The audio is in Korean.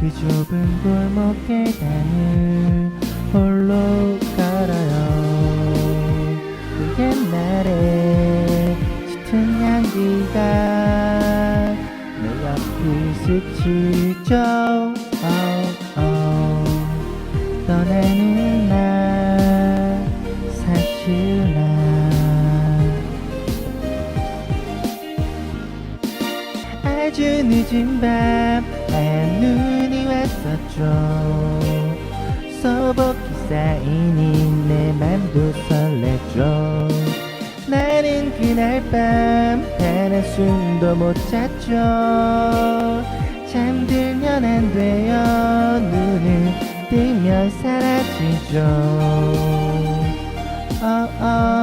골목 계단을 홀로 걸어요. 옛날에 짙은 향기가 내 옆을 스치죠. 어, 어. 아주 늦은 밤 눈이 왔었죠 소복히 쌓이는 내 맘도 설렜죠. 나는 그날 밤 단 한숨도 못 잤죠. 잠들면 안 돼요. 눈을 뜨면 사라지죠. 어, 어.